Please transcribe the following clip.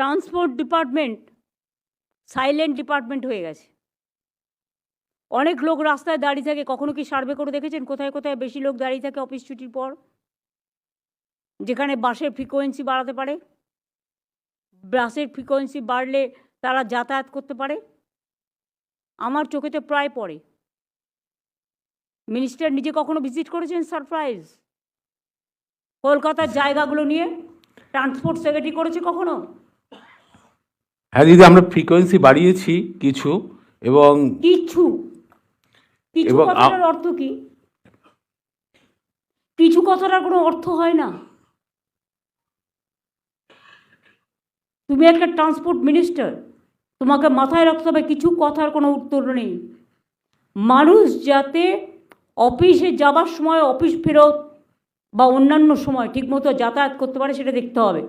Transport department silent department হয়ে গেছে। অনেক লোক রাস্তায় দাঁড়িয়ে থাকে, কখনো কি সার্ভে করে দেখেছেন? কোথায় কোথায় বেশি লোক দাঁড়িয়ে থাকে অফিস ছুটির পর? যেখানে বাসের ফ্রিকোয়েন্সি বাড়াতে পারে? বাসের ফ্রিকোয়েন্সি বাড়লে তারা যাতায়াত করতে পারে? আমার চোখেতে প্রায় পড়ে। মিনিস্টার নিজে কখনো ভিজিট করেছেন? সারপ্রাইজ কলকাতার জায়গাগুলো নিয়ে ট্রান্সপোর্ট সেক্রেটারি করেছে কখনো? হ্যাঁ দিদি আমরা ফ্রিকোয়েন্সি বাড়িয়েছি কিছু এবং কিছু। কিছু এবং আ- কথাটার অর্থ কি? কিছু কথাটার কোনো অর্থ হয় না। তুমি একটা ট্রান্সপোর্ট মিনিস্টার তোমাকে মাথায় রাখতে হবে কিছু কথার কোনো উত্তর নেই। মানুষ যাতে অফিসে যাবার সময় অফিস ফেরত বা অন্যান্য সময় ঠিকমতো যাতায়াত করতে পারে সেটা দেখতে হবে।